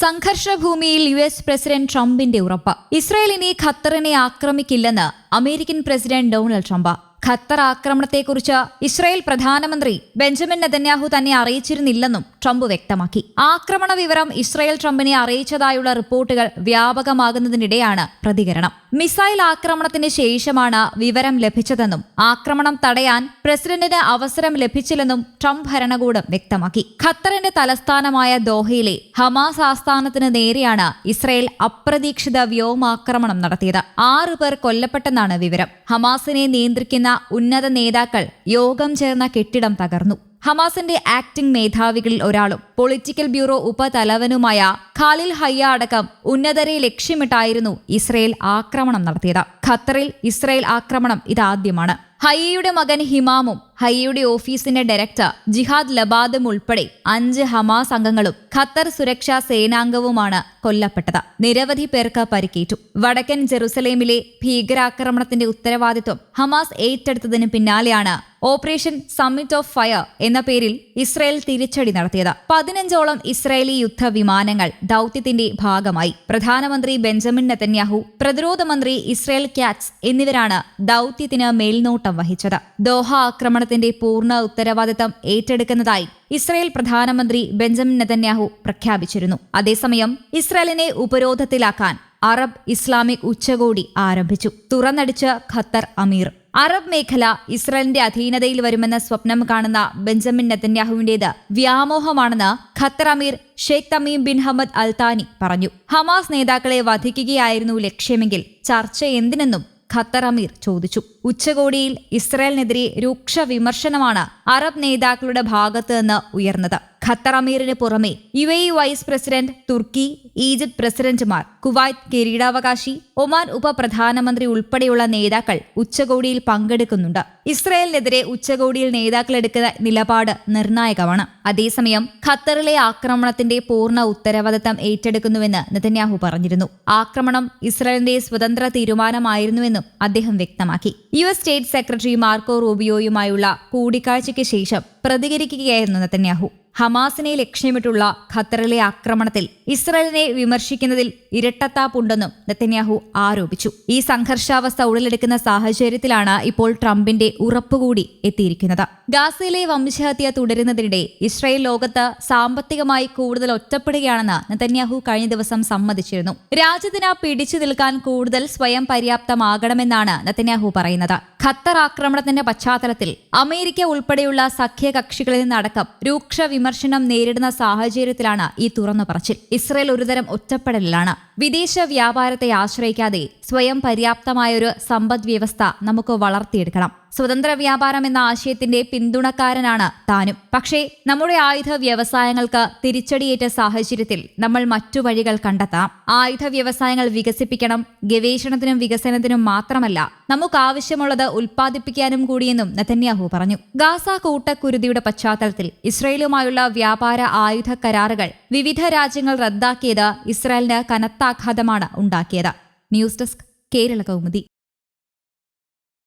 സംഘർഷഭൂമിയിൽ U S president ട്രംപിന്റെ ഉറപ്പ്. ഇസ്രയേലിനെ ഖത്തറിനെ ആക്രമിക്കില്ലെന്ന് American president Donald Trump. Qatar ആക്രമണത്തെക്കുറിച്ച് Israel പ്രധാനമന്ത്രി ബെഞ്ചമിൻ നെതന്യാഹു തന്നെ അറിയിച്ചിരുന്നില്ലെന്നും ട്രംപ് വ്യക്തമാക്കി. ആക്രമണ വിവരം ഇസ്രായേൽ ട്രംപിനെ അറിയിച്ചതായുള്ള റിപ്പോർട്ടുകൾ വ്യാപകമാകുന്നതിനിടെയാണ് പ്രതികരണം. മിസൈൽ ആക്രമണത്തിന് ശേഷമാണ് വിവരം ലഭിച്ചതെന്നും ആക്രമണം തടയാൻ പ്രസിഡന്റിന് അവസരം ലഭിച്ചില്ലെന്നും ട്രംപ് ഭരണകൂടം വ്യക്തമാക്കി. ഖത്തറിന്റെ തലസ്ഥാനമായ ദോഹയിലെ ഹമാസ് ആസ്ഥാനത്തിന് നേരെയാണ് ഇസ്രായേൽ അപ്രതീക്ഷിത വ്യോമാക്രമണം നടത്തിയത്. ആറു പേർ കൊല്ലപ്പെട്ടെന്നാണ് വിവരം. ഹമാസിനെ നിയന്ത്രിക്കുന്ന ഉന്നത നേതാക്കൾ യോഗം ചേർന്ന കെട്ടിടം തകർന്നു. ഹമാസിന്റെ ആക്ടിംഗ് മേധാവികളിൽ ഒരാളും പൊളിറ്റിക്കൽ ബ്യൂറോ ഉപതലവനുമായ ഖാലിൽ ഹയ്യ അടക്കം ഉന്നതരെ ലക്ഷ്യമിട്ടായിരുന്നു ഇസ്രയേൽ ആക്രമണം നടത്തിയത്. ഖത്തറിൽ ഇസ്രയേൽ ആക്രമണം ഇതാദ്യമാണ്. ഹയ്യയുടെ മകൻ ഹിമാമും ഹയ്യയുടെ ഓഫീസിന്റെ ഡയറക്ടർ ജിഹാദ് ലബാദും ഉൾപ്പെടെ അഞ്ച് ഹമാസ് അംഗങ്ങളും ഖത്തർ സുരക്ഷാ സേനാംഗവുമാണ് കൊല്ലപ്പെട്ടത്. നിരവധി പേർക്ക് പരിക്കേറ്റു. വടക്കൻ ജെറുസലേമിലെ ഭീകരാക്രമണത്തിന്റെ ഉത്തരവാദിത്വം ഹമാസ് ഏറ്റെടുത്തതിന് പിന്നാലെയാണ് ഓപ്പറേഷൻ സമ്മിറ്റ് ഓഫ് ഫയർ എന്ന പേരിൽ ഇസ്രായേൽ തിരിച്ചടി നടത്തിയത്. പതിനഞ്ചോളം ഇസ്രായേലി യുദ്ധവിമാനങ്ങൾ ദൌത്യത്തിന്റെ ഭാഗമായി. പ്രധാനമന്ത്രി ബെഞ്ചമിൻ നെതന്യാഹു പ്രതിരോധ മന്ത്രി ഇസ്രായേൽ ക്യാറ്റ്സ് എന്നിവരാണ് ദൌത്യത്തിന് മേൽനോട്ടം വഹിച്ചത്. ദോഹ ആക്രമണത്തിന്റെ പൂർണ ഉത്തരവാദിത്തം ഏറ്റെടുക്കുന്നതായി ഇസ്രായേൽ പ്രധാനമന്ത്രി ബെഞ്ചമിൻ നെതന്യാഹു പ്രഖ്യാപിച്ചിരുന്നു. അതേസമയം ഇസ്രായേലിനെ ഉപരോധത്തിലാക്കാൻ അറബ് ഇസ്ലാമിക് ഉച്ചകോടി ആരംഭിച്ചു. തുറന്നടിച്ച് ഖത്തർ അമീർ. അറബ് മേഖല ഇസ്രായേലിന്റെ അധീനതയിൽ വരുമെന്ന സ്വപ്നം കാണുന്ന ബെഞ്ചമിൻ നെതന്യാഹുവിന്റേത് വ്യാമോഹമാണെന്ന് ഖത്തർ അമീർ Sheikh Tamim bin Hamad Al Thani പറഞ്ഞു. ഹമാസ് നേതാക്കളെ വധിക്കുകയായിരുന്നു ലക്ഷ്യമെങ്കിൽ ചർച്ച എന്തിനെന്നും ഖത്തർ അമീർ ചോദിച്ചു. ഉച്ചകോടിയിൽ ഇസ്രായേലിനെതിരെ രൂക്ഷ വിമർശനമാണ് അറബ് നേതാക്കളുടെ ഭാഗത്തു നിന്ന് ഉയർന്നത്. ഖത്തർ അമീറിന് പുറമെ U A vice president Turkey Egypt പ്രസിഡന്റുമാർ കുവൈത്ത് കിരീടാവകാശി ഒമാൻ ഉപപ്രധാനമന്ത്രി ഉൾപ്പെടെയുള്ള നേതാക്കൾ ഉച്ചകോടിയിൽ പങ്കെടുക്കുന്നുണ്ട്. ഇസ്രയേലിനെതിരെ ഉച്ചകോടിയിൽ നേതാക്കൾ എടുക്കുന്ന നിലപാട് നിർണായകമാണ്. അതേസമയം ഖത്തറിലെ ആക്രമണത്തിന്റെ പൂർണ ഉത്തരവാദിത്തം ഏറ്റെടുക്കുന്നുവെന്ന് നെതന്യാഹു പറഞ്ഞിരുന്നു. ആക്രമണം ഇസ്രയേലിന്റെ സ്വതന്ത്ര തീരുമാനമായിരുന്നുവെന്നും അദ്ദേഹം വ്യക്തമാക്കി. U S state secretary Marco റൂബിയോയുമായുള്ള കൂടിക്കാഴ്ചയ്ക്ക് ശേഷം പ്രതികരിക്കുകയായിരുന്നു നെതന്യാഹു. ഹമാസിനെ ലക്ഷ്യമിട്ടുള്ള ഖത്തറിലെ ആക്രമണത്തിൽ ഇസ്രയേലിനെ വിമർശിക്കുന്നതിൽ ഇരട്ടത്താപ്പുണ്ടെന്നും നെത്തന്യാഹു ആരോപിച്ചു. ഈ സംഘർഷാവസ്ഥ ഉടലെടുക്കുന്ന സാഹചര്യത്തിലാണ് ഇപ്പോൾ ട്രംപിന്റെ ഉറപ്പുകൂടി എത്തിയിരിക്കുന്നത്. ഗാസയിലെ വംശഹത്യ തുടരുന്നതിനിടെ ഇസ്രായേൽ ലോകത്ത് സാമ്പത്തികമായി കൂടുതൽ ഒറ്റപ്പെടുകയാണെന്ന് നെത്തന്യാഹു കഴിഞ്ഞ ദിവസം സമ്മതിച്ചിരുന്നു. രാജ്യത്തിന് പിടിച്ചു നിൽക്കാൻ കൂടുതൽ സ്വയം പര്യാപ്തമാകണമെന്നാണ് നെത്തന്യാഹു പറയുന്നത്. ഖത്തർ ആക്രമണത്തിന്റെ പശ്ചാത്തലത്തിൽ അമേരിക്ക ഉൾപ്പെടെയുള്ള സഖ്യകക്ഷികളിൽ നിന്നടക്കം രൂക്ഷ വിമർശനം നേരിടുന്ന സാഹചര്യത്തിലാണ് ഈ തുറന്നു പറച്ചിൽ ഇസ്രയേൽ ഒരുതരം ഒറ്റപ്പെടലിലാണ്. വിദേശ വ്യാപാരത്തെ ആശ്രയിക്കാതെ സ്വയം പര്യാപ്തമായൊരു സമ്പദ് വ്യവസ്ഥ നമുക്ക് വളർത്തിയെടുക്കണം. സ്വതന്ത്ര വ്യാപാരം എന്ന ആശയത്തിന്റെ പിന്തുണക്കാരനാണ് താനും. പക്ഷേ നമ്മുടെ ആയുധ വ്യവസായങ്ങൾക്ക് തിരിച്ചടിയേറ്റ സാഹചര്യത്തിൽ നമ്മൾ മറ്റു വഴികൾ കണ്ടെത്താം. ആയുധ വ്യവസായങ്ങൾ വികസിപ്പിക്കണം ഗവേഷണത്തിനും വികസനത്തിനും മാത്രമല്ല നമുക്ക് ആവശ്യമുള്ളത് ഉൽപ്പാദിപ്പിക്കാനും കൂടിയെന്നും നെതന്യാഹു പറഞ്ഞു. ഗാസ കൂട്ടക്കുരുതിയുടെ പശ്ചാത്തലത്തിൽ ഇസ്രയേലുമായുള്ള വ്യാപാര ആയുധ കരാറുകൾ വിവിധ രാജ്യങ്ങൾ റദ്ദാക്കിയത് ഇസ്രായേലിന് കനത്താഘാതമാണ് ഉണ്ടാക്കിയത്. News desk Kerala Kaumudi.